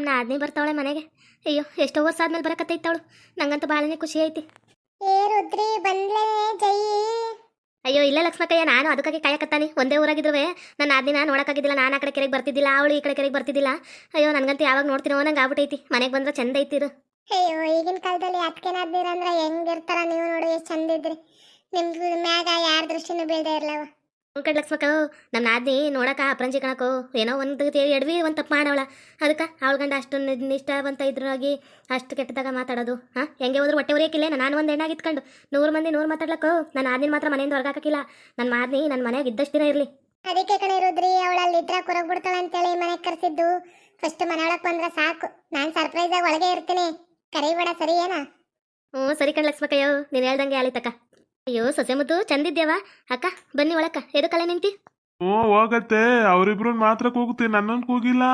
ನಮ್ಮ ನಾದ್ನಿ ಬರ್ತಾವಳೆ ಮನೆಗೆ. ಅಯ್ಯೋ ಎಷ್ಟೋ ವರ್ಷ ಆದ್ಮೇಲೆ ಬರಕತ್ತೈತವಳು. ನಂಗಂತೂ ಭಾಳನೇ ಖುಷಿ ಐತಿ. ಏ ರುದ್ರಿ ಬಂದ್ಲೇ ಜೈ. ಅಯ್ಯೋ ಇಲ್ಲ ಲಕ್ಷ್ಮಕ್ಕಯ್ಯ ನಾನು ಅದಕ್ಕಾಗಿ ಕಾಯಕತ್ತಾನೆ. ಒಂದೇ ಊರಾಗಿದ್ರುವೆ. ನನ್ನ ಆದ್ನ ನೋಡಕ್ಕಾಗಿದ್ದಿಲ್ಲ ನಾನು ಆ ಕಡೆ ಕೆರೆಗೆ ಬರ್ತಿದ್ದಿಲ್ಲ ಅವಳು ಈ ಕಡೆ ಕೆರೆಗೆ ಬರ್ತಿದ್ದಿಲ್ಲ. ಅಯ್ಯೋ ನನಗಂತೂ ಯಾವಾಗ ನೋಡ್ತೀನೋ ನಂಗೆ ಆಗ್ಬಿಟ್ಟೈತಿ ಮನೆಗೆ ಬಂದ್ರೆ ಚಂದ ಐತಿರು ಅಯ್ಯೋ ಈಗಿನ ಕಾಲದಲ್ಲಿ ಅತ್ಕೆನಾದ್ದಿರಂದ್ರ ಹೆಂಗಿರ್ತಾರ ನೀವು ನೋಡಿ ಎಷ್ಟು ಚಂದ ಇದ್ರಿ. ನಿಮ್ಗೆ ಮ್ಯಾಗ ಯಾರ ದೃಷ್ಟಿನೂ ಬೀಳದೆ ಇರ್ಲವ. ಕಡ್ ಲಕ್ಷ್ಮಕ್ಕ ನಮ್ಮ ನಾದ್ನಿ ನೋಡಕ ಅಪ್ರಂಜಿ ಕಣಕೋ ಏನೋ ಒಂದು ಎಡವಿ ಒಂದು ತಪ್ಪು ಮಾಡವಳ. ಅದಕ್ಕೆ ಅವಳ ಗಂಡ ಅಷ್ಟು ನಿ- ಇದ್ರು ಇದ್ರಾಗಿ ಅಷ್ಟು ಕೆಟ್ಟದಾಗ ಮಾತಾಡೋದು. ಹಾಂ? ಹೆಂಗೆ ಹೋದ್ರು ಹೊಟ್ಟೆ ಉರಿಯಕ್ಕಿಲ್ಲ. ನಾನು ಒಂದು ಹೆಣ್ಣಾಗಿತ್ಕೊಂಡು ನೂರು ಮಂದಿ ನೂರು ಮಾತಾಡ್ಲಕ್ಕೋ. ನನ್ನ ಆದ್ನಿ ಮಾತ್ರ ಮನೆಯಿಂದ ಹೊರಗಾಕಿಲ್ಲ ನನ್ನ ಮಾದ್ನಿ ನನ್ನ ಮನೆಯಾಗ ಇದ್ದಷ್ಟು ದಿನ ಇರಲಿ. ಅದಕ್ಕೆ ಕಣೆ ಇರೋದ್ರಿ ಅವಳಲ್ಲಿ ಇದ್ರ ಬಿಡ್ತಾಳೆ ಅಂತ ಅಂತೇಳಿ ಮನೆಗೆ ಕರೆಸಿದ್ದು. ಫಸ್ಟ್ ಮನೆ ಬಂದ್ರೆ ಬಂದ್ರ ಸಾಕು. ನಾನು ಸರ್ಪ್ರೈಸ್ ಆಗಿ ಒಳಗೆ ಇರ್ತೀನಿ. ಕರಿಬೇಡ ಸರಿ ಏನ? ಹ್ಞೂ ಸರಿ ಕಣ್ ಲಕ್ಷ್ಮಕ್ಕಯ್ಯೋ ನೀನು ಹೇಳ್ದಂಗೆ ಆಲಿತಕ್ಕ ಅಯ್ಯೋ ಸೊಸೆ ಮುದ್ದು ಚಂದಿದ್ದೇವಾ? ಅಕ್ಕ ಬನ್ನಿ ಒಳಕ್ಕ ಎದಕ್ಕಲ್ಲ ನಿಂತಿ? ಓ ಹೋಗತ್ತೆ ಅವರಿಬ್ರು ಮಾತ್ರ ಕೂಗುತ್ತೆ ನನ್ನೊಂದು ಕೂಗಿಲ್ಲ.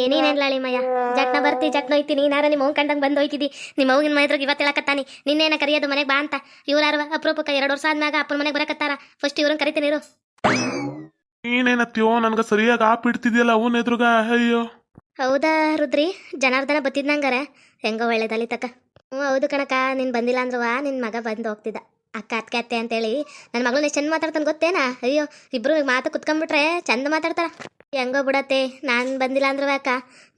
ಏನೇನೇನ್ಲಾಳಿ ಮಯ್ಯ? ಜಟ್ನ ಬರ್ತಿ ಜಟ್ನ ಹೋಯ್ತೀನಿ ನಾರ ನಿಮ್ಮ ಅವ್ನ ಕಂಡಂಗ್ ಬಂದು ಹೋಯ್ತಿದ್ದಿ ನಿಮ್ಮ ಅವ್ಗಿನ ಮೈದ್ರಿಗೆ ಇವತ್ತು ಹೇಳಕತ್ತಾನಿ ನಿನ್ನೇನ ಕರಿಯೋದು ಮನೆಗೆ ಬಾ ಅಂತ. ಇವ್ರಾರ ಅಪರೂಪಕ್ಕೆ ಎರಡು ವರ್ಷ ಆದ್ಮ್ಯಾಗ ಅಪ್ಪನ ಮನೆಗೆ ಬರಕತ್ತಾರ. ಫಸ್ಟ್ ಇವ್ರನ್ನ ಕರಿತೀನಿ ಇರು. ನೀನೇನತ್ತೀವೋ ನನ್ಗೆ ಸರಿಯಾಗಿ ಆಪ್ ಇಡ್ತಿದ್ಯಲ್ಲ ಅವನ ಎದುರುಗ ಅಯ್ಯೋ. ಹೌದಾ ರುದ್ರಿ? ಜನಾರ್ದನ ಬತ್ತಿದ್ನಂಗಾರ. ಹೆಂಗೋ ಒಳ್ಳೇದಲ್ಲಿ ತಕ್ಕ ಹ್ಞೂ, ಹೌದು ಕಣಕ್ಕ. ನೀನು ಬಂದಿಲ್ಲ ಅಂದ್ರವಾ ನಿನ್ನ ಮಗ ಬಂದು ಹೋಗ್ತಿದ್ದ. ಅಕ್ಕ, ಅತ್ತ, ಅತ್ತೆ ಅಂತೇಳಿ ನನ್ನ ಮಗಳು ಎಷ್ಟು ಚಂದ ಮಾತಾಡ್ತಾನೆ ಗೊತ್ತೇನಾ? ಅಯ್ಯೋ, ಇಬ್ರು ಮಾತು ಕುತ್ಕೊಂಡ್ಬಿಟ್ರೆ ಚಂದ ಮಾತಾಡ್ತಾರ. ಹೆಂಗೋ ಬಿಡತ್ತೆ, ನಾನು ಬಂದಿಲ್ಲ ಅಂದ್ರವ ಅಕ್ಕ.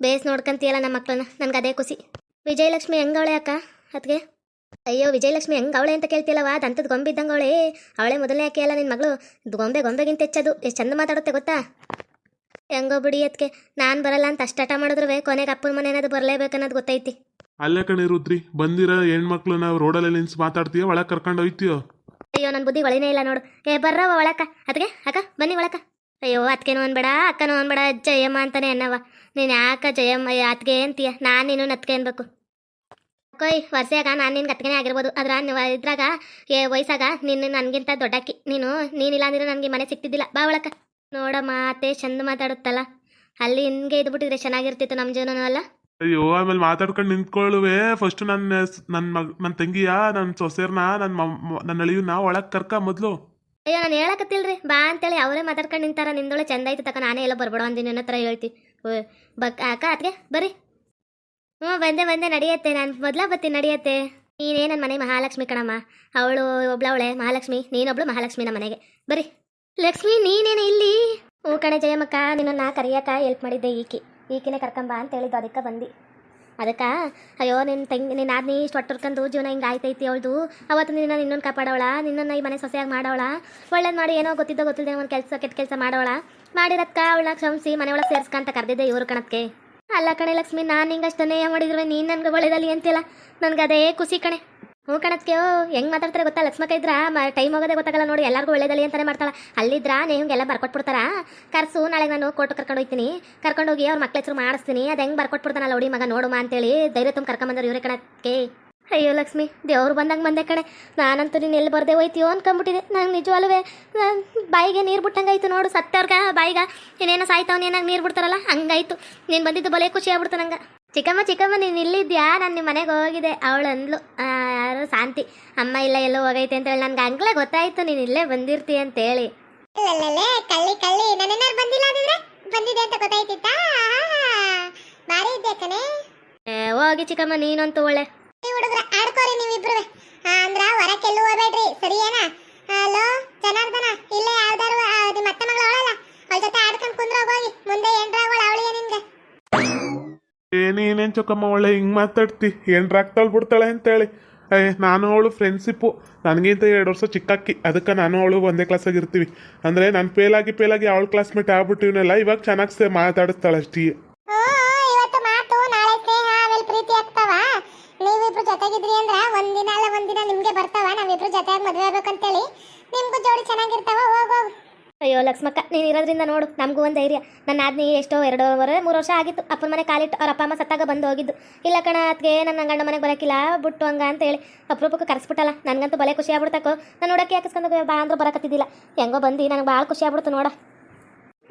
ಬೇಸ್ ನೋಡ್ಕಂತೀಯಲ್ಲ ನಮ್ಮ ಮಕ್ಳನ್ನ, ನನಗೆ ಅದೇ ಖುಷಿ. ವಿಜಯಲಕ್ಷ್ಮಿ ಹೆಂಗವಳೆ ಅಕ್ಕ ಅತ್ಗೆ ಅಯ್ಯೋ, ವಿಜಯಲಕ್ಷ್ಮಿ ಹೆಂಗೆ ಅವಳೆ ಅಂತ ಕೇಳ್ತಿಯಲ್ಲವಾ ದಂತದ ಗೊಂಬೆ ಇದ್ದಂಗ ಅವಳೆ. ಅವಳೆ ಮೊದಲನೇ ಆಕೆ ಅಲ್ಲ ನಿನ್ನ ಮಗಳು. ಗೊಂಬೆ ಗೊಂಬೆಗಿಂತ ಹೆಚ್ಚದು, ಎಷ್ಟು ಚಂದ ಮಾತಾಡುತ್ತೆ ಗೊತ್ತಾ? ಹೆಂಗೋ ಬಿಡಿ ಅದ್ಕೆ. ನಾನು ಬರಲ್ಲ ಅಂತ ಅಷ್ಟಾಟ ಮಾಡಿದ್ರೂ ಕೊನೆಗೆ ಅಪ್ಪನ ಮನೆ ಏನಾದ್ರು ಬರಲೇಬೇಕನ್ನೋದು ಗೊತ್ತೈತಿ. ಅಲ್ಲೇ ಬಂದಿರ ರುದ್ರಿ, ಬಂದಿರೋ ಹೆಣ್ಮಕ್ಳನ್ನ ರೋಡಲ್ಲಿ ನಿನ್ಸ್ ಮಾತಾಡ್ತೀಯ, ಒಳಗೆ ಕರ್ಕೊಂಡು ಹೋಯ್ತೀಯೋ? ಅಯ್ಯೋ ನನ್ನ ಬುದ್ಧಿ ಒಳಿನೇ ಇಲ್ಲ ನೋಡು. ಏ ಬರ್ರವ ಒಳಕ ಅದಕ್ಕೆ ಅಕ್ಕ, ಬನ್ನಿ ಒಳಕ ಅಯ್ಯೋ ಅತ್ಕೇನು ಅನ್ಬೇಡ, ಅಕ್ಕನು ಅನ್ಬೇಡ, ಜಯಮ್ಮ ಅಂತಾನೆ ಅನ್ನವ. ನೀನು ಯಾಕ ಜಯಮ್ಮ ಅತ್ಗೆ ಅಂತೀಯ? ನಾನು ನೀನು ನತ್ಕೆ ಅನ್ಬೇಕು. ಕೊಯ್ ವರ್ಷಾಗ ನಾನು ನಿನ್ಗೆ ಅತ್ಗೆನೇ ಆಗಿರ್ಬೋದು. ಅದ್ರ ನೀವು ಇದ್ರಾಗ, ಏ, ವಯಸ್ಸಾಗ ನಿನ್ನ ನನಗಿಂತ ದೊಡ್ಡಕ್ಕಿ. ನೀನು ನೀನಿಲ್ಲ ಅಂದ್ರೆ ನನಗೆ ಮನೆ ಸಿಕ್ತಿದ್ದಿಲ್ಲ ಬಾ ಒಳಕ ನೋಡಮ್ಮ, ಅತ್ತೆ ಚಂದ ಮಾತಾಡುತ್ತಲ್ಲ. ಅಲ್ಲಿ ಹಿಂಗೆ ಇದ್ಬಿಟ್ಟಿದ್ರೆ ಚೆನ್ನಾಗಿರ್ತಿತ್ತು ನಮ್ಮ ಜೀವನನೂ, ಅಲ್ಲ? ಅಯ್ಯೋ ಆಮೇಲೆ ಮಾತಾಡ್ಕೊಂಡು ನಿಂತ್ಕೊಳ್ಳುವೆ. ಫಸ್ಟ್ ನನ್ನ ನನ್ನ ಮಗ ನನ್ನ ತಂಗಿಯ ನನ್ನ ಸೊಸೆರ್ನ ನನ್ನ ನನ್ನ ಅಳಿಯನ್ನ ಒಳಗೆ ಕರ್ಕ ಮೊದಲು. ಅಯ್ಯೋ ನಾನು ಹೇಳಕತ್ತಿಲ್ರಿ. ಬಾ ಅಂತೇಳಿ ಅವರೇ ಮಾತಾಡ್ಕೊಂಡು ನಿಂತಾರ. ನಿಂದೊಳೆ ಚಂದ ಆಯ್ತು ತಕ ನಾನೇ ಎಲ್ಲ ಬರ್ಬೇಡ ಅಂದಿನ ಹತ್ರ ಹೇಳ್ತಿ. ಓ, ಬಕ್ ಅಕ್ಕ ಅತ್ಗೆ ಬರ್ರಿ. ಹ್ಞೂ ಬಂದೆ ಬಂದೆ ನಡೆಯತ್ತೆ. ನಾನು ಮೊದ್ಲ ಬತ್ತೀನಿ ನಡೆಯತ್ತೆ. ನೀನೇ ನನ್ನ ಮನೆ ಮಹಾಲಕ್ಷ್ಮಿ ಕಣಮ್ಮ. ಅವಳು ಒಬ್ಳವಳೆ ಮಹಾಲಕ್ಷ್ಮಿ. ನೀನೊಬ್ಳು ಮಹಾಲಕ್ಷ್ಮಿ ನಮ್ಮ ಮನೆಗೆ. ಬರ್ರಿ. ಲಕ್ಷ್ಮಿ ನೀನೇನು ಇಲ್ಲಿ? ಹ್ಞೂ ಕಣೆ ಜಯಮ್ಮಕ್ಕ ನಿನ್ನ ನಾ ಕರಿಯಕ್ಕ ಹೆಲ್ಪ್ ಮಾಡಿದ್ದೆ ಈಕಿ. ಈಕಿನೇ ಕರ್ಕೊಂಬ ಅಂತ ಹೇಳಿದ್ದು, ಅದಕ್ಕೆ ಬಂದು. ಅದಕ್ಕೆ, ಅಯ್ಯೋ ನಿನ್ನ ತಂಗಿ ನಿನ್ನ ಆದ್ನಿ ಇಷ್ಟು ಹೊಟ್ಟರ್ಕೊಂಡು ಜೀವನ ಹಿಂಗೆ ಆಯ್ತೈತಿ ಅವಳ್ದು. ಅವತ್ತು ನಿನ್ನ ಇನ್ನೊಂದು ಕಾಪಾಡೋಳ ನಿನ್ನನ್ನು ಈ ಮನೆ ಸೊಸೆಯಾಗಿ ಮಾಡೋಳ ಒಳ್ಳೇದು ಮಾಡಿ, ಏನೋ ಗೊತ್ತಿದ್ದೋ ಗೊತ್ತಿಲ್ಲದೆ ಒಂದು ಕೆಲಸ, ಕೆಟ್ಟ ಕೆಲಸ ಮಾಡೋಳ ಮಾಡಿರಕ್ಕ ಅವಳ ಕ್ಷಮಿಸಿ ಮನೆಯೊಳಗೆ ಸೇರಿಸ್ಕಂತ ಕರೆದಿದ್ದೆ ಇವ್ರ ಕಣಕ್ಕೆ. ಅಲ್ಲ ಕಣೆ ಲಕ್ಷ್ಮಿ, ನಾನು ಹಿಂಗೆ ಅಷ್ಟನ್ನೇ ಮಾಡಿದ್ರು ನೀನು ನನಗೆ ಒಳ್ಳೇದಲ್ಲಿ ಅಂತಿಲ್ಲ ನನಗೆ ಅದೇ ಖುಷಿ ಕಣೆ. ಹ್ಞೂ ಓ ಹೆಂಗೆ ಮಾತಾಡ್ತಾರೆ ಗೊತ್ತಾ? ಲಕ್ಷ್ಮಕ್ಕ ಇದ್ರ ಟೈಮ್ ಹೋಗೋದೇ ಗೊತ್ತಾಗಲ್ಲ ನೋಡಿ, ಎಲ್ಲರಿಗೂ ಒಳ್ಳೇದಲ್ಲಿ ಅಂತಾನೆ ಮಾಡ್ತಾಳೆ. ಅಲ್ಲಿದ್ರ, ನೇಹಂಗೆಲ್ಲ ಬರ್ಕೊಟ್ಬಿಡ್ತಾರ? ಕರ್ಸು, ನಾಳೆ ನಾನು ಕೋರ್ಟ್ ಕರ್ಕೊಂಡು ಹೋಗ್ತೀನಿ. ಕರ್ಕೊಂಡು ಹೋಗಿ ಅವ್ರ ಮಕ್ಳ ಹೆಸರು ಮಾಡಿಸ್ತೀನಿ. ಅದು ಹೆಂಗೆ ಬರ್ಕೊಟ್ಬಿಡ್ತಾನಲ್ಲ ನೋಡಿ ಮಗ ನೋಡುಮ ಅಂತೇಳಿ ಧೈರ್ಯ ತುಂಬ ಕರ್ಕೊಂಬಂದ್ರೆ ಇವ್ರೆ ಕಣಕ್ಕೆ. ಅಯ್ಯೋ ಲಕ್ಷ್ಮಿ, ದೇವ್ರು ಬಂದಂಗೆ ಬಂದೆ ಕಣೆ. ನಾನಂತೂ ನೀನು ಎಲ್ಲಿ ಬರ್ದೆ ಹೋಯ್ತೀಯೋ ಅನ್ಕೊಂಬಿಟ್ಟಿದೆ. ನಂಗೆ ನಿಜವಲ್ವೇ ನಾನ್ ಬಾಯಿಗೆ ನೀರು ಬಿಟ್ಟಂಗೆ ಆಯಿತು ನೋಡು ಸತ್ತವ್ರಿಗೆ, ಬಾಯಿಗೆ. ಇನ್ನೇನೋ ಸಾಯ್ತಾವನೇನಾಗ ನೀರು ಬಿಡ್ತಾರಲ್ಲ, ಹಂಗಾಯ್ತು. ನೀನು ಬಂದಿದ್ದು ಬಲೆ ಖುಷಿ ಆಗ್ಬಿಡ್ತು ನಂಗೆ. ಚಿಕ್ಕಮ್ಮ ಚಿಕ್ಕಮ್ಮ ನೀನು ಇಲ್ಲಿದ್ಯಾ? ನಾನು ನಿಮ್ಮ ಮನೆಗೆ ಹೋಗಿದ್ದೆ. ಅವಳು ಅಂದ್ಲು ಯಾರು ಶಾಂತಿ. ಅಮ್ಮ ಇಲ್ಲ ಎಲ್ಲೋ ಹೋಗೈತೆ ಅಂತ ಹೇಳಿ. ನನ್ಗೆ ಅಂಗ್ಲೇ ಗೊತ್ತಾಯ್ತು. ನೀನು ಇಲ್ಲೇ ಬಂದಿರ್ತಿ ಅಂತೇಳಿ. ಕಳ್ಳಿ ಕಳ್ಳಿ. ನಾನೇನಾರು ಬಂದಿಲ್ಲ ಅಂದಿದ್ರೆ ಬಂದಿದೆ ಅಂತ ಗೊತ್ತಾಯ್ತಿತ್ತಾ? ಬಾರಿ ಇದ್ದೆ ಕಣೆ. ಹೋಗಿ ಚಿಕ್ಕಮ್ಮ ನೀನಂತೂ ಒಳ್ಳೆ. ಹುಡುಗ್ರ ಆಡ್ಕೋರಿ ನೀವಿಬ್ರು ಅಂದ್ರ ಹೊರಕ್ಕೆಲ್ಲೂ ಹೋಗ್ಬೇಡ್ರಿ. ಸರಿಯೇನಾ? ಹಲೋ ಜನಾರ್ದನ ಇಲ್ಲೇ ಯಾವ್ದಾರು ನಿಮ್ಮ ಅತ್ತೆ ಮಗಳು ಅವಳಲ್ಲ? ಏ ನೀನೇನು ಚೊಕ್ಕಮ್ಮ ಒಳ್ಳೆ ಹಿಂಗೆ ಮಾತಾಡ್ತಿ ಏನ್ರಾಗ್ತಾಳೆ ಬಿಡ್ತಾಳೆ ಅಂತೇಳಿ. ಏ, ನಾನು ಅವಳು ಫ್ರೆಂಡ್ಶಿಪ್ಪು ನನಗಿಂತ ಎರಡು ವರ್ಷ ಚಿಕ್ಕಕ್ಕಿ, ಅದಕ್ಕೆ ನಾನು ಅವಳು ಒಂದೇ ಕ್ಲಾಸಾಗಿ ಇರ್ತೀವಿ. ಅಂದರೆ ನಾನು ಫೇಲಾಗಿ ಫೇಲಾಗಿ ಅವಳ ಕ್ಲಾಸ್ಮೇಟ್ ಆಗ್ಬಿಟ್ಟಿವ್ನಲ್ಲ, ಇವಾಗ ಚೆನ್ನಾಗಿ ಮಾತಾಡಿಸ್ತಾಳೆ ಅಷ್ಟೇ. ಇವತ್ತು ಮಾತು, ನಾಳೆ ಸ್ನೇಹ, ಆಮೇಲೆ ಪ್ರೀತಿ ಅಂದ್ರ ಒಂದಿನ ಒಂದಿನ ನಿಮ್ಗೆ ಬರ್ತಾವ, ನಾವಿಬ್ರು ಜೊತೆಯಾಗಿ ಮದ್ವೆ ಆಗ್ಬೇಕಂತೇಳಿ. ನಿಮ್ಗೂ ಜೋಡಿ ಚೆನ್ನಾಗಿರ್ತಾವ ಹೋಗ್. ಅಯ್ಯೋ, ಲಕ್ಷ್ಮಕ್ಕ, ನೀನು ಇರೋದ್ರಿಂದ ನೋಡು, ನಮಗೂ ಒಂದು ಧೈರ್ಯ. ನನ್ನ ಆದ್ನಿ ಎಷ್ಟೋ, ಎರಡೂವರೆ, ಮೂರು ವರ್ಷ ಆಗಿತ್ತು. ಅಪ್ಪನ ಮನೆ ಕಾಲಿಟ್ಟು ಅವ್ರ ಅಪ್ಪ ಅಮ್ಮ ಸತ್ತಾಗ ಬಂದು ಹೋಗಿದ್ದು. ಇಲ್ಲ ಕಣ ಅದಕ್ಕೆ ನನ್ನ ಗಂಡ ಮನೆಗೆ ಬರೋಕ್ಕಿಲ್ಲ ಬಿಟ್ಟು ಹಂಗ ಅಂತ ಹೇಳಿ ಅಪರೂಪಕ್ಕೆ ಕರೆಸ್ಬಿಟ್ಟಲ್ಲ. ನನಗಂತೂ ಬಲೆ ಖುಷಿ ಆಗ್ಬಿಡ್ತಕ್ಕೋ ನಾನು ನೋಡಕ್ಕೆ ಹಾಕಿಸ್ಕೊಂಡು ಬಾ ಅಂದ್ರೆ ಬರಕತ್ತಿದ್ದಿಲ್ಲ. ಹೆಂಗೋ ಬಂದು ನನಗೆ ಭಾಳ ಖುಷಿ ಆಗ್ಬಿಡ್ತು ನೋಡ.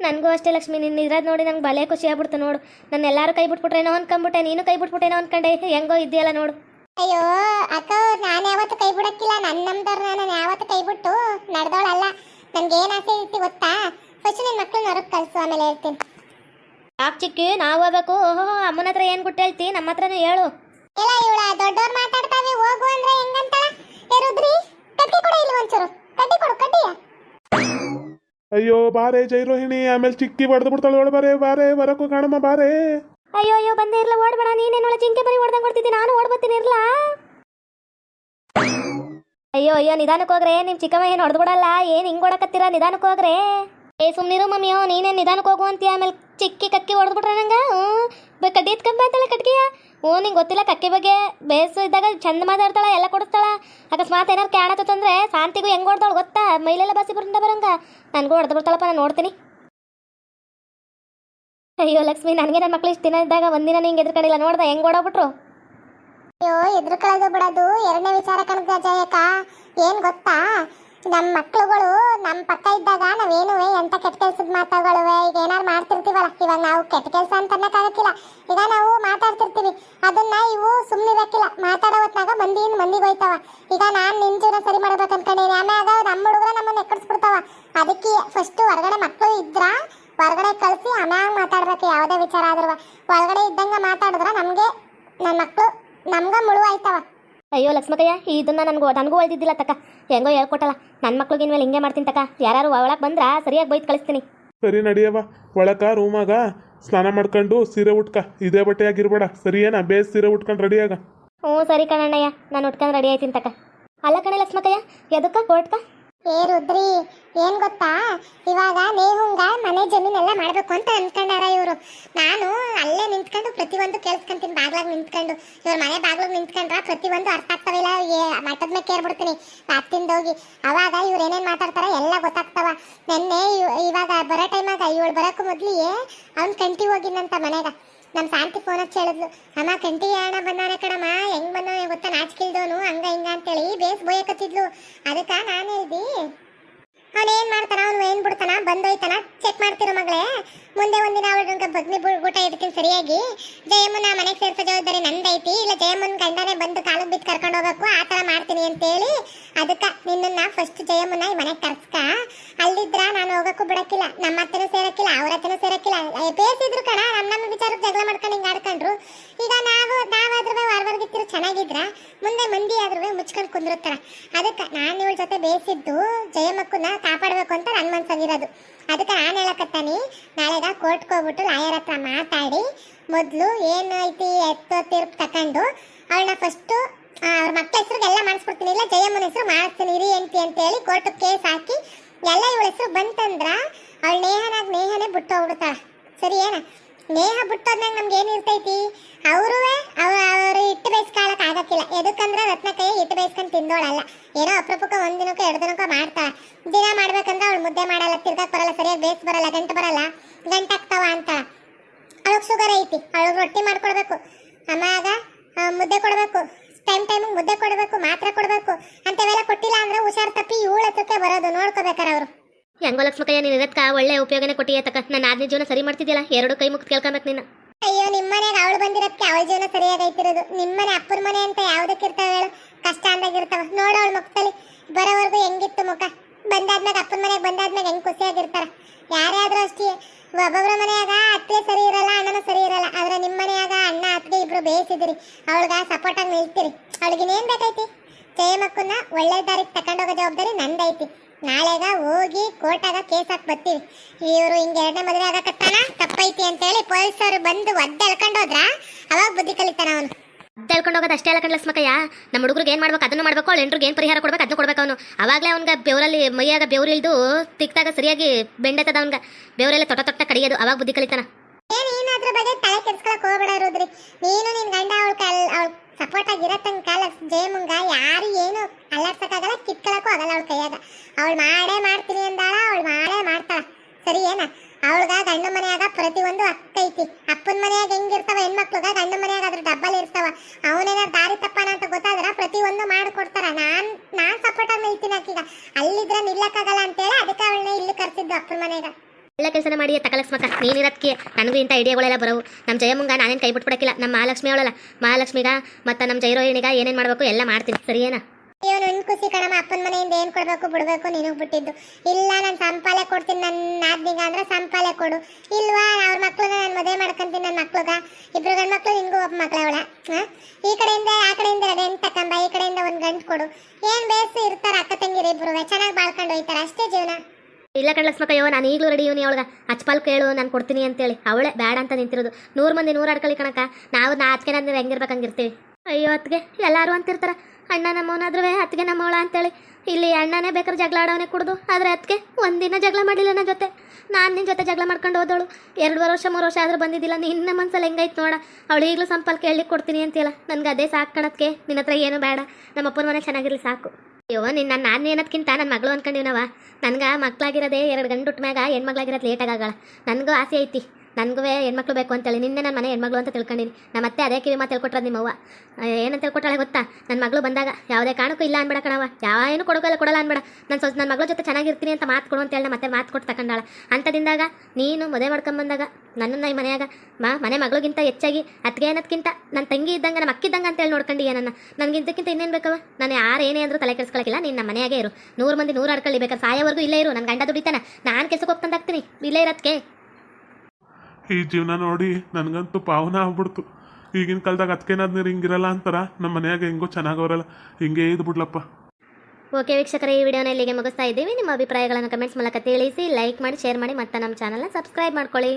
ನನಗೂ ಅಷ್ಟೇ ಲಕ್ಷ್ಮಿ ನಿನ್ನ ಇರೋದು ನೋಡಿ ನಂಗೆ ಬಲೆ ಖುಷಿ ಆಗ್ಬಿಡ್ತು ನೋಡು. ನನ್ನ ಎಲ್ಲರೂ ಕೈ ಬಿಟ್ಬಿಟ್ರೇನೋ ಅನ್ಕೊಂಬಿಟ್ಟೆ, ನೀನು ಕೈ ಬಿಟ್ಬಿಟ್ಟೇನೋ ಅನ್ಕೊಂಡೆ, ಹೆಂಗೋ ಇದೆಯಲ್ಲ ನೋಡು. ಅಯ್ಯೋ ಅಕ್ಕ ನಾನು ಯಾವತ್ತು ಕೈ ಬಿಡಕ್ಕಿಲ್ಲ. ನನ್ನ ನಾನು ಯಾವತ್ತು ಕೈ ಬಿಟ್ಟು ನಡೆದವಳಲ್ಲ. ನನ್ಗೆ ಏನು ಆಸೆ ಐತಿ ಗೊತ್ತಾ? ಫಸ್ಟ್ ನಿನ್ ಮಕ್ಕಳು ಹೊರಗೆ ಕಳಿಸು ಆಮೇಲೆ ಹೇಳ್ತೀನಿ. ಯಾಕೆ ಚಿಕ್ಕಿ? ನಾವು ಹೋಗ್ಬೇಕು. ಓಹೋ ಅಮ್ಮನ ಹತ್ರ ಏನು ಗುಟ್ಟ ಹೇಳ್ತಿ? ನಮ್ಮ ಹತ್ರನೂ ಹೇಳು. ಇಲ್ಲ ಇವಳ ದೊಡ್ಡವ್ರು ಮಾತಾಡ್ತಾವೆ ಹೋಗು ಅಂದ್ರೆ ಹೆಂಗಂತಾಳ? ಏ ರುದ್ರಿ ಕಟ್ಟಿ ಕೊಡು ಇಲ್ಲಿ ಒಂಚೂರು. ಕಟ್ಟಿ ಕೊಡು ಕಟ್ಟಿ ಅಯ್ಯೋ ಬಾರೆ ಜೈರೋಹಿಣಿ ಆಮೇಲೆ ಚಿಕ್ಕಿ ಬಡ್ದು ಬಿಡ್ತಾಳೆ ಒಳ ಬಾರೆ ಬಾರೆ ಬರಕು ಕಾಣಮ್ಮ ಬಾರೆ. ಅಯ್ಯೋ ಅಯ್ಯೋ ಬಂದೇ ಇರ್ಲ ಓಡ್ಬೇಡ. ನೀನೇನೋ ಜಿಂಕೆ ಬರಿ ಹೊಡ್ದಂಗೆ ಕೊಡ್ತಿದ್ದೆ ನಾನು ಓಡ್ಬತ್ತೀನಿ ಇರ್ಲ? ಅಯ್ಯೋ ಅಯ್ಯೋ, ನಿಧಾನಕ್ಕೆ ಹೋಗ್ರೆ ನಿಮ್ಮ ಚಿಕ್ಕಮ್ಮ ಏನು ಹೊಡೆದು ಬಿಡಲ್ಲ ಏನು ಹಿಂಗೆ ಹೊಡಕತ್ತೀರ? ನಿಧಾನಕ್ಕೆ ಹೋಗ್ರೆ. ಏ, ಸುಮ್ನಿರು ಮಮ್ಮಿಯೋ, ನೀನೇನು ನಿಧಾನಕ್ಕೆ ಹೋಗು ಅಂತೀಯ? ಆಮೇಲೆ ಚಿಕ್ಕಿ ಕಕ್ಕಿ ಹೊಡೆದ್ಬಿಟ್ರೆ ನಂಗೆ? ಹ್ಞೂ. ಕಡ್ಡಿ ಎತ್ಕೊಂಡ್ ಬಂತಾಳೆ ಕಟ್ಗಿಯ? ಹ್ಞೂ, ನಿಂಗೆ ಗೊತ್ತಿಲ್ಲ ಕಕ್ಕಿ ಬಗ್ಗೆ? ಬೇಸು ಇದ್ದಾಗ ಚಂದ ಮಾತಾಡ್ತಾಳ, ಎಲ್ಲ ಕೊಡಿಸ್ತಾಳ. ಅಕಸ್ಮಾತ್ ಏನಾರು ಕಾಣತ್ತಂದ್ರೆ ಶಾಂತಿಗೂ ಹೆಂಗೆ ಹೊಡ್ದಾಳು ಗೊತ್ತಾ? ಮೈಲೆಲ್ಲ ಬಸಿ ಬರಂದ ಬರಂಗ. ನನಗೂ ಹೊಡೆದು ಬಿಡ್ತಾಳಪ್ಪ ನಾನು ನೋಡ್ತೀನಿ. ಅಯ್ಯೋ, ಲಕ್ಷ್ಮಿ, ನನಗೆ ನನ್ನ ಮಕ್ಳು ಇಷ್ಟು ದಿನ ಇದ್ದಾಗ ಒಂದಿನ ನಿಂಗೆ ಎದುರ್ಕೊಂಡಿಲ್ಲ, ನೋಡ್ದೆ, ಹೆಂಗ್ ಓಡೋಗ್ಬಿಟ್ರು ಅಯ್ಯೋ ಕಳೆದು ಬಿಡೋದು ಎರಡನೇ ವಿಚಾರ ಕಣದ ಜಯಕ ಏನ್ ಗೊತ್ತಾ? ನಮ್ಮ ಮಕ್ಳುಗಳು ನಮ್ಮ ಪಕ್ಕ ಇದ್ದಾಗ ನಾವೇನು ಎಂತ ಕೆಟ್ಟ ಕೆಲ್ಸದ ಮಾತುಗಳು ಈಗ ಏನಾರು ಮಾಡ್ತಿರ್ತೀವಲ್ಲ? ಇವಾಗ ನಾವು ಕೆಟ್ಟ ಕೆಲ್ಸ ಅಂತ ಅನ್ನಕ್ಕಾಗಕ್ಕಿಲ್ಲ ಈಗ ನಾವು ಮಾತಾಡ್ತಿರ್ತೀವಿ. ಅದನ್ನ ಇವು ಸುಮ್ಮನಿರಕ್ಕಿಲ್ಲ ಮಾತಾಡೋ ಹೊತ್ನಾಗ ಮಂದಿಯಿಂದ ಮಂದಿಗೆ ಹೋಯ್ತಾವ. ಈಗ ನಾನು ನಿನ್ ಜೀವನ ಸರಿ ಮಾಡ್ಬೇಕು ಅನ್ಕೊಂಡೀನಿ. ಆಮ್ಯಾಗ ನಮ್ಮ ಹುಡುಗರ ನಮ್ಮನ್ನ ಎಕ್ಕಡಿಸ್ಬಿಡ್ತಾವ. ಅದಕ್ಕೆ ಫಸ್ಟ್ ಹೊರಗಡೆ ಮಕ್ಕಳು ಇದ್ರ ಹೊರಗಡೆ ಕಳಿಸಿ ಆಮ್ಯಾಗ ಮಾತಾಡ್ಬೇಕು. ಯಾವುದೇ ವಿಚಾರ ಆದ್ರೂ. ಹೊರಗಡೆ ಇದ್ದಂಗ ಮಾತಾಡಿದ್ರ ನಮಗೆ ನನ್ನ ಮಕ್ಕಳು ನಮ್ಗ ಮುಳು ಆಯ್ತವ. ಅಯ್ಯೋ ಲಕ್ಷ್ಮಕಯ್ಯ ಇದನ್ನ ನನಗೂ ನನಗೂ ಒಳ್ದಿದ್ದಿಲ್ಲ ತಕ್ಕ ಹೆಂಗೋ ಹೇಳ್ಕೊಟ್ಟಲ್ಲ. ನನ್ನ ಮಕ್ಳಿಗೆ ಇನ್ಮೇಲೆ ಹಿಂಗೆ ಮಾಡ್ತೀನಿ ತಕ್ಕ ಯಾರು ಒಳಗೆ ಬಂದ್ರ ಸರಿಯಾಗಿ ಬೈತ್ ಕಳಿಸ್ತೀನಿ. ಸರಿ ನಡಿಯವ ಒಳಕ ರೂಮಾಗ ಸ್ನಾನ ಮಾಡ್ಕೊಂಡು ಸೀರೆ ಉಟ್ಕ. ಇದೇ ಬಟ್ಟೆ ಆಗಿರ್ಬೇಡ ಸರಿ ಏನ ಬೇಸ್ ಸೀರೆ ಉಟ್ಕೊಂಡು ರೆಡಿಯಾಗ ಹ್ಞೂ ಸರಿ ಕಣಣ್ಣಯ್ಯ. ನಾನು ಉಟ್ಕೊಂಡು ರೆಡಿ ಆಯ್ತೀನಿ ತಕ್ಕ ಅಲ್ಲ ಕಣೆ ಲಕ್ಷ್ಮಕಯ್ಯ ಎದಕ್ಕ ಕೋರ್ಟ್ಕ ಏ ರುದ್ರಿ, ಏನ್ ಗೊತ್ತಾ? ಇವಾಗ ನೇಹುಂಗ ಮನೆ ಜಮೀನೆಲ್ಲ ಮಾಡ್ಬೇಕು ಅಂತ ಅನ್ಕೊಂಡಾರ ಇವರು. ನಾನು ಅಲ್ಲೇ ನಿಂತ್ಕೊಂಡು ಪ್ರತಿಯೊಂದು ಕೇಳಿಸ್ಕೊಂತೀನಿ, ಬಾಗ್ಲಾಗ ನಿಂತ್ಕೊಂಡು. ಇವ್ರ ಮನೆ ಬಾಗ್ಲಾಗ ನಿಂತ್ಕೊಂಡ್ರ ಪ್ರತಿಯೊಂದು ಅರ್ಥ ಆಗ್ತಾವಿಲ್ಲ ಮಠದ ಮೇಲೆ ಕೇಳ್ಬಿಡ್ತೀನಿ ಹೋಗಿ ಅವಾಗ ಇವ್ರು ಏನೇನ್ ಮಾತಾಡ್ತಾರ ಎಲ್ಲ ಗೊತ್ತಾಗ್ತಾವ. ನೆನ್ನೆ ಇವ್- ಇವಾಗ ಬರೋ ಟೈಮಾಗ ಇವಳು ಬರೋಕ್ಕೂ ಮೊದ್ಲಿಗೆ ಅವ್ನ್ ಕಂಟಿ ಹೋಗಿದ್ನಂತ ಮನೆಗ. ನಮ್ ಶಾಂತಿ ಫೋನ್ ಹಚ್ಚಿ ಹೇಳಿದ್ಲು. ಅಮ್ಮ ಕಂಟಿ ಅಣ್ಣ ಬಂದಾನೆ ಕಣಮ್ಮ. ಹೆಂಗ್ ಬಂದವನೆ ಗೊತ್ತಾ? ನಾಚಿಕಿಲ್ದವನು, ಹಂಗ ಹಿಂಗ ಅಂತೇಳಿ ಬೇಸ್ ಬೋಯಕತ್ತಿದ್ಲು. ಅದಕ್ಕ ನಾನು ಹೇಳ್ದಿ. ಅವನೇನ್ ಮಾಡ್ತಾನ? ಅವ್ನು ಏನ್ ಬಿಡ್ತಾನ? ಬಂದೋಯ್ತಾನ? ಮಾಡ್ತಿರೋ ಮಗಳೇ? ಮುಂದೆ ಒಂದಿನ ಅವಳ ಬಗ್ನಿ ಬು- ಊಟ ಇಡ್ತೀನಿ ಸರಿಯಾಗಿ. ಜಯಮ್ಮನ ಮನೆಗೆ ಸೇರ್ಸೋ ಜವಾಬ್ದಾರಿ ನಂದೈತಿ. ಇಲ್ಲ ಜಯಮ್ಮನ ಗಂಡನೇ ಬಂದು ಕಾಲಕ್ಕೆ ಬಿದ್ದು ಕರ್ಕೊಂಡು ಹೋಗಬೇಕು. ಆ ಥರ ಮಾಡ್ತೀನಿ ಅಂತೇಳಿ ಅದಕ್ಕ ನಿನ್ನನ್ನ ಫಸ್ಟ್ ಜಯಮ್ಮನ ಈ ಮನೆಗೆ ಕರ್ಸ್ಕ. ಅಲ್ಲಿದ್ರ ನಾನು ಹೋಗಕ್ಕೂ ಬಿಡಕ್ಕಿಲ್ಲ. ನಮ್ಮ ಹತ್ರನೂ ಸೇರಕ್ಕಿಲ್ಲ, ಅವ್ರ ಹತ್ರನೂ ಸೇರಕ್ಕಿಲ್ಲ. ಬೇಸಿದ್ರು ಕಣ ನಮ್ಮ ನಮ್ಮ ವಿಚಾರಕ್ಕೆ ಜಗಳ ಮಾಡ್ಕೊಂಡು ಹಿಂಗೆ ಆಡ್ಕೊಂಡ್ರು. ಈಗ ನಾವು ನಾವಾದ್ರೂ ಚೆನ್ನಾಗಿದ್ರ, ಮುಂದೆ ಮಂದಿ ಆದ್ರೂ ಮುಚ್ಕೊಂಡು ಕುಂದಿರ್ತಾರ ಅದಕ್ಕೆ ನಾನು ಇವಳ ಜೊತೆ ಬೇಸಿದ್ದು ಜಯಮ್ಮಕ್ಕನ್ನ ಕಾಪಾಡಬೇಕು ಅಂತ ನನ್ನ ಮನ್ಸಾಗಿರೋದು ಅದಕ್ಕೆ ನಾನು ಹೇಳಕತ್ತಾನಿ, ನಾಳೆಗ ಕೋರ್ಟ್ಗೆ ಹೋಗ್ಬಿಟ್ಟು ಲಾಯರ್ ಹತ್ರ ಮಾತಾಡಿ, ಮೊದಲು ಏನು ಎತ್ತ ಎತ್ತೋ ತೀರ್ಪು ತಕೊಂಡು ಅವಳನ್ನ ಫಸ್ಟು ಅವ್ರ ಮಕ್ಕಳ ಹೆಸರಿಗೆಲ್ಲ ಮಾಡಿಸ್ಬಿಡ್ತೀನಿ, ಇಲ್ಲ ಜಯಮ್ಮನ ಹೆಸರು ಮಾಡಿಸ್ತೀನಿ ಹಿರಿ ಅಂತ ಅಂತೇಳಿ ಕೋರ್ಟ್ ಕೇಸ್ ಹಾಕಿ ಎಲ್ಲ ಇವಳ ಹೆಸರು ಬಂತಂದ್ರ ಅವಳು ನೇಹನಾಗ ನೇಹನೇ ಬಿಟ್ಟು ಹೋಗ್ಬಿಡ್ತಾಳ ಸರಿ ಏನ ನೇಹ ಬಿಟ್ಟೋದ್ನಾಗ ನಮ್ಗೆ ಏನು ಇರ್ತೈತಿ? ಅವರು ಅವ್ರ ಇಟ್ಟು ಬೇಯಿಸ್ಕೊಳಕ್ ಆಗಕ್ಕಿಲ್ಲ. ಎದಕ್ಕಂದ್ರೆ ರತ್ನ ಕೈ ಇಟ್ಟು ಬೇಯಿಸ್ಕೊಂಡು ತಿಂದೋಳಲ್ಲ. ಏನೋ ಅಪರೂಪಕ್ಕ ಒಂದ್ ದಿನಕ್ಕ ಎರಡು ದಿನಕ್ಕ ಮಾಡ್ತಾಳ. ದಿನ ಮಾಡ್ಬೇಕಂದ್ರೆ ಅವಳು ಮುದ್ದೆ ಮಾಡಲ್ಲ ತಿರ್ಗಾಕ್ ಬರಲ್ಲ ಸರಿಯಾಗಿ ಬೇಸ್ ಬರಲ್ಲ ಗಂಟು ಬರಲ್ಲ. ಗಂಟಾಗ್ತಾವ ಅಂತ. ಅವಳಗ್ ಶುಗರ್ ಐತಿ. ಅವಳಗ್ ರೊಟ್ಟಿ ಮಾಡ್ಕೊಡ್ಬೇಕು. ಆ, ಮುದ್ದೆ ಕೊಡಬೇಕು. ಟೈಮ್ ಟೈಮಿಗೆ ಮುದ್ದೆ ಕೊಡಬೇಕು ಮಾತ್ರ ಕೊಡಬೇಕು. ಅಂತವೆಲ್ಲ ಕೊಟ್ಟಿಲ್ಲ ಅಂದ್ರೆ ಹುಷಾರ್ ತಪ್ಪಿ ಇವಳ ಹತ್ರಕ್ಕೆ ಬರೋದು. ನೋಡ್ಕೋಬೇಕಾರ ಅವರು. ಹೆಂಗೋ ಲಕ್ಷ್ಮಕಯ್ಯ, ನೀನು ಒಳ್ಳೆ ಉಪಯೋಗನೇ ಕೊಟ್ಟಿಯ ತಕ್ಕ ನನ್ನ ಆದ್ನಿ ಜೀವನ ಸರಿ ಮಾಡ್ತಿದ್ಯಲ್ಲ, ಎರಡು ಕೈ ಮುಕ್ತ ಕೇಳ್ಕೊಂಬೇಕು ನೀನು. ಅಯ್ಯೋ ನಿಮ್ಮನೆಗೆ ಅವಳು ಬಂದಿರೋದಕ್ಕೆ ಅವಳ ಜೀವನ ಸರಿಯಾಗೈತಿರೋದು ನಿಮ್ಮನೆ ಅಪ್ಪನ ಮನೆ ಅಂತ ಯಾವುದಕ್ಕೆ ಇರ್ತಾವೆ ಹೇಳು? ಕಷ್ಟ ಅಂದಾಗಿರ್ತಾವ ನೋಡು ಅವಳ ಮುಖದಲ್ಲಿ. ಬರೋವರೆಗೂ ಹೆಂಗಿತ್ತು ಮುಖ? ಬಂದಾದ್ಮೇಲೆ ಅಪ್ಪನ ಮನೆಗೆ ಬಂದಾದ್ಮೇಲೆ ಹೆಂಗ್ ಖುಷಿಯಾಗಿರ್ತಾರ? ಯಾರೇ ಆದ್ರೂ ಅಷ್ಟೇ. ಒಬ್ಬೊಬ್ಬರ ಮನೆಯಾಗ ಅತ್ತೆ ಸರಿ ಇರಲ್ಲ, ಅಣ್ಣನ ಸರಿ ಇರಲ್ಲ. ಆದ್ರೆ ನಿಮ್ಮ ಮನೆಯಾಗ ಅಣ್ಣ, ಅತ್ತಿಗೆ ಇಬ್ರು ಬೇಯಿಸಿದಿರಿ. ಅವಳಿಗ ಸಪೋರ್ಟ್ ಆಗಿ ನಿಲ್ತೀರಿ. ಅವಳಿಗೆ ಇನ್ನೇನ್ ಬೇಕೈತಿ ಜಯಮಕ್ಕನ್ನ ಒಳ್ಳೆ ದಾರಿಗೆ ತಕೊಂಡೋಗೋ ಜವಾಬ್ದಾರಿ ನಂದೈತಿ. ನಾಳೆಗ ಹೋಗಿ ಕೋರ್ಟಾಗ ಕೇಸ್ ಹಾಕಿ ಬರ್ತೀವಿ. ಇವರು ಹಿಂಗೆ ಎರಡನೇ ಮದುವೆ ಆಗಕತ್ತಾನ? ತಪ್ಪೈತಿ ಅಂತೇಳಿ ಪೊಲೀಸರು ಬಂದು ಒದ್ದೆ ಎಳ್ಕೊಂಡು ಹೋದ್ರ? ಅವಾಗ ಬುದ್ಧಿ ಕಲಿತಾನ ಅವನು. ಹೇಳ್ಕೊಂಡು ಹೋಗೋದು ಅಷ್ಟೇ ಅಲ್ಲ ಕಣ್ ಲಕ್ಷ್ಮಕಯ್ಯ ನಮ್ಮ ಹುಡುಗರಿಗೆ ಏನು ಮಾಡ್ಬೇಕು ಅದನ್ನು ಮಾಡ್ಬೇಕು ಅವ್ಳು ಎಂಟ್ರಿಗೆ ಏನು ಪರಿಹಾರ ಕೊಡ್ಬೇಕು ಅದನ್ನು ಕೊಡ್ಬೇಕು ಅವನು. ಅವಾಗಲೇ ಅವ್ನಿಗೆ ಬೆವರಲ್ಲಿ ಮೈಯಾಗ ಬೆವ್ರು ಇಲ್ದು ತಿಕ್ತಾಗ ಸರಿಯಾಗಿ ಬೆಂಡತದ ಅವ್ನಿಗೆ. ಬೆವರೆಲ್ಲ ತೊಟ್ಟ ತೊಟ್ಟ ಕಡಿಯೋದು ಅವಾಗ ಬುದ್ಧಿ ಕಲಿತಾನ. ಏನ್ ನೀನ್ ಅದ್ರ ಬಗ್ಗೆ ತಲೆ ಕೆಡ್ಸ್ಕೊಳಕ್ ಹೋಗ್ಬೇಡ ಇರೋದ್ರಿ ನೀನು ನಿನ್ ಗಂಡ ಅವಳ ಕಾಲ್ ಅವಳ ಸಪೋರ್ಟ್ ಆಗಿರತ್ತಂಗ ಕಾಲ ಜೇಮುಂಗ ಯಾರು ಏನು ಅಲ್ಲಾಡ್ಸಕ್ಕಾಗಲ್ಲ ಕಿತ್ಕೊಳಕ್ಕೂ ಆಗಲ್ಲ ಅವಳ ಕೈಯಾಗ ಅವಳು ಮಾಡೇ ಮಾಡ್ತೀನಿ ಅಂದಾಳ ಅವಳು ಮಾಡೇ ಮಾಡ್ತಾಳ ಸರಿ ಏನ ಅವಳಗ ಗಂಡ ಮನೆಯಾಗ ಪ್ರತಿಯೊಂದು ಅಕ್ಕ ಐತಿ ಅಪ್ಪನ ಮನೆಯಾಗ ಹೆಂಗಿರ್ತಾವ ಹೆಣ್ಮಕ್ಳುಗ ಗಂಡ ಮನೆಯಾಗ ಅದ್ರ ಡಬ್ಬಲ್ ಇರ್ತಾವ ಅವನೇನಾರ ದಾರಿ ತಪ್ಪನ ಅಂತ ಗೊತ್ತಾದ್ರ ಪ್ರತಿಯೊಂದು ಮಾಡ್ಕೊಡ್ತಾರ ನಾನ್ ನಾನ್ ಸಪೋರ್ಟ್ ಆಗಿ ನಿಲ್ತೀನಿ ಆಕಿಗ ಅಲ್ಲಿದ್ರ ನಿಲ್ಲಕ್ಕಾಗಲ್ಲ ಅಂತೇಳಿ ಅದಕ್ಕೆ ಅವಳನ್ನ ಇಲ್ಲಿ ಕರ್ಸಿದ್ದು ಅಪ್ಪನ ಮನೆಯಾಗ ಒಳ್ಳೆ ತಕ ಲಕ್ಷ್ಮಕ ನೀನಿರೋದಕ್ಕೆ ನನಗೂ ಇಂಥ ಐಡಿಯಾಗಳೆಲ್ಲ ಬರವು. ನಮ್ಮ ಜಯಮುಂಗ ನಾನೇನು ಕೈ ಬಿಟ್ಬಿಡಕ್ಕಿಲ್ಲ ನಮ್ಮ ಮಹಾಲಕ್ಷ್ಮಿ ಅವಳಲ್ಲ. ಮಹಾಲಕ್ಷ್ಮಿಗ ಮತ್ತು ನಮ್ಮ ಜೈರೋಹಿಣಿಗ ಏನೇನು ಮಾಡಬೇಕು ಎಲ್ಲ ಮಾಡ್ತೀನಿ. ಸರಿಯೇನಾ? ಅಯ್ಯೋ, ನನ್ ಖುಷಿ ಕಣಮ್ಮ. ಅಪ್ಪನ ಮನೆಯಿಂದ ಏನು ಕೊಡ್ಬೇಕು, ಬಿಡಬೇಕು ನಿನಗೆ ಬಿಟ್ಟಿದ್ದು. ಇಲ್ಲ, ನಾನು ಸಂಪಾಲೆ ಕೊಡ್ತೀನಿ. ನನ್ನ ನಾದ್ನಿಗ ಅಂದ್ರೆ ಸಂಪಾಲೆ ಕೊಡು. ಇಲ್ವಾ, ಅವ್ರ ಮಕ್ಳನ್ನ ನಾನು ಮದುವೆ ಮಾಡ್ಕೊಂತೀನಿ ನನ್ನ ಮಕ್ಳುಗ. ಇಬ್ರು ಗಂಡ್ ಮಕ್ಳು ನಿನಗೂ ಒಬ್ಬ ಮಕ್ಳ ಅವಳ. ಈ ಕಡೆಯಿಂದ, ಆ ಕಡೆಯಿಂದ ಎರಡು ತಕ್ಕಂಬ ಈ ಕಡೆಯಿಂದ ಒಂದ್ ಗಂಟು ಕೊಡು. ಏನ್ ಬೇಸು, ಇರ್ತಾರ ಅಕ್ಕ ತಂಗಿರಿ ಇಬ್ರು. ಚೆನ್ನಾಗಿ ಬಾಳ್ಕೊಂಡು ಹೋಯ್ತಾರ ಅಷ್ಟೇ ಜೀವನ ಇಲ್ಲ ಅಯ್ಯೋ ನಾನು ಈಗಲೂ ರೆಡಿ ಇವನಿ ಅವಳಗ. ಹಚ್ಪಾಲ್ ಕೇಳು, ನಾನು ಕೊಡ್ತೀನಿ ಅಂತೇಳಿ. ಅವಳೆ ಬೇಡ ಅಂತ ನಿಂತಿರೋದು. ನೂರು ಮಂದಿ, ನೂರು ಆಡ್ಕೊಳ್ಳಿ ಕಣಕ ನಾವು ನಾ ಅತ್ತಿಗೆ ನಂದಿರ ಹೆಂಗಿರ್ಬೇಕು ಹಂಗಿರ್ತೀವಿ. ಅಯ್ಯೋ, ಅತ್ತಿಗೆ, ಎಲ್ಲರೂ ಅಂತಿರ್ತಾರೆ. ಅಣ್ಣ ನಮ್ಮವನಾದ್ರೂ ಅತ್ತಿಗೆ ನಮ್ಮವಳ ಅಂತೇಳಿ. ಇಲ್ಲಿ ಅಣ್ಣನೇ ಬೇಕಾದ್ರೆ ಜಗಳ ಆಡೋನೆ ಕುಡ್ದು, ಆದರೆ ಅದಕ್ಕೆ ಒಂದಿನ ಜಗಳ ಮಾಡಿಲ್ಲ ನನ್ನ ಜೊತೆ. ನಾನು ನಿನ್ನ ಜೊತೆ ಜಗಳ ಮಾಡ್ಕೊಂಡು ಹೋದವಳು. ಎರಡುವರೆ ವರ್ಷ, ಮೂರು ವರ್ಷ ಆದರೂ ಬಂದಿದ್ದಿಲ್ಲ. ನಿನ್ನ ಮನ್ಸಲ್ಲಿ ಹೆಂಗೈತೆ ನೋಡ. ಅವಳು ಈಗಲೂ ಸಂಪಲ್ ಕೇಳಲಿಕ್ಕೆ ಕೊಡ್ತೀನಿ ಅಂತೀಯಲ್ಲ ನನಗೆ ಅದೇ ಸಾಕು ಕಣಕ್ಕೆ ನಿನ್ನ ಹತ್ರ ಏನು ಬೇಡ. ನಮ್ಮ ಅಪ್ಪನ ಮನೆ ಚೆನ್ನಾಗಿರಲಿ ಸಾಕು. ಅಯ್ಯೋ, ನಿನ್ನ ನಾನು ಏನದಕ್ಕಿಂತ ನನ್ನ ಮಗಳು ಅನ್ಕೊಂಡಿವ್ನವ? ನನ್ಗೆ ಮಕ್ಕಳಾಗಿರೋದೇ ಎರಡು ಗಂಡು ಹುಟ್ಟ ಮ್ಯಾಗ ಹೆಣ್ಮಕ್ಳಾಗಿರೋದು ಲೇಟ್ ಆಗಲ್ಲ ನನಗೂ ಆಸೆ ಐತಿ. ನನಗೂ ಹೆಣ್ಮಕ್ಳು ಬೇಕು ಅಂತೇಳಿ, ನಿನ್ನೆ ನನ್ನ ಮನೆ ಹೆಣ್ಮಗಳು ಅಂತ ತಿಳ್ಕೊಂಡಿನಿ. ನಮ್ಮ ಮತ್ತೆ ಅದೇ ಕಿವಿ ಮಾತು ಹೇಳ್ಕೊಟ್ರೆ ನಿಮ್ಮವ್ವ. ಏನಂತ ಹೇಳ್ಕೊಟ್ಟಾಳೆ ಗೊತ್ತಾ? ನನ್ನ ಮಗಳು ಬಂದಾಗ, ಯಾವುದೇ ಕಾರಣಕ್ಕೂ ಇಲ್ಲ ಅನ್ಬೇಡ ಕಣವ ಯಾವ ಏನು ಕೊಡೋಕಲ್ಲ, ಕೊಡಲ್ಲ ಅನ್ಬೇಡ. ನಾನು ಸ್ವಲ್ಪ ನನ್ನ ಮಗಳ ಜೊತೆ ಚೆನ್ನಾಗಿರ್ತೀನಿ ಅಂತ ಮಾತು ಕೊಡು ಅಂತೇಳಿ ಮತ್ತೆ ಮಾತು ಕೊಟ್ಟು ತಗೊಂಡಾಳ ಅಂಥದಿಂದಾಗ ನೀನು ಮದುವೆ ಮಾಡ್ಕೊಂಬಂದಾಗ ನನ್ನನ್ನು ಈ ಮನೆಯಾಗ, ಮಾ, ಮನೆ ಮಗಳಿಗಿಂತ ಹೆಚ್ಚಾಗಿ, ಅತ್ತಿಗೆ ಅನ್ನೋದಕ್ಕಿಂತ ನನ್ನ ತಂಗಿ ಇದ್ದಂಗೆ ನಮ್ಮ ಅಕ್ಕಿದ್ದಂಗೆ ಅಂತೇಳಿ ನೋಡ್ಕೊಂಡು ಏನನ್ನ. ನನಗಿಂತಕ್ಕಿಂತ ಇನ್ನೇನು ಬೇಕವ ನಾನು ಯಾರು ಏನೇ ಅಂದ್ರೂ ತಲೆ ಕೆಡಿಸ್ಕೊಳಕಿಲ್ಲ ನಿನ್ನ ಮನೆಯಾಗೆ ಇರು. ನೂರು ಮಂದಿ ನೂರು ಆಡ್ಕೊಳ್ಳಿ ಬೇಕಾದ್ರೆ ಸಾಯವರೆಗೂ ಇಲ್ಲೇ ಇರು. ನನ್ನ ಗಂಡ ದುಡಿತಾನೆ. ನಾನು ಕೆಲಸಕ್ಕೆ ಹೋಗ್ತಂದಾಗ್ತೀನಿ ಇಲ್ಲೇ ಇರೋದಕ್ಕೆ ಈ ಜೀವನ ನೋಡಿ ನನಗಂತೂ ಪಾವನ ಆಗ್ಬಿಡ್ತು. ಈಗಿನ ಕಾಲದಾಗ ಅದಕ್ಕೇನಾದ್ರೂ ಹಿಂಗಿರಲ್ಲ ಅಂತಾರ? ನಮ್ಮ ಮನೆಯಾಗ ಹೆಂಗೋ ಚೆನ್ನಾಗವ್ರಲ್ಲ ಹಿಂಗೆ ಇದ್ ಬಿಡ್ಲಪ್ಪ. ಓಕೆ ವೀಕ್ಷಕರ, ಈ ವಿಡಿಯೋನ ಇಲ್ಲಿಗೆ ಮುಗಿಸ್ತಾ ಇದ್ದೀವಿ. ನಿಮ್ಮ ಅಭಿಪ್ರಾಯಗಳನ್ನು ಕಮೆಂಟ್ಸ್ ಮೂಲಕ ತಿಳಿಸಿ, ಲೈಕ್ ಮಾಡಿ, ಶೇರ್ ಮಾಡಿ, ಮತ್ತೆ ನಮ್ಮ ಚಾನಲ್ನ ಸಬ್ಸ್ಕ್ರೈಬ್ ಮಾಡ್ಕೊಳ್ಳಿ.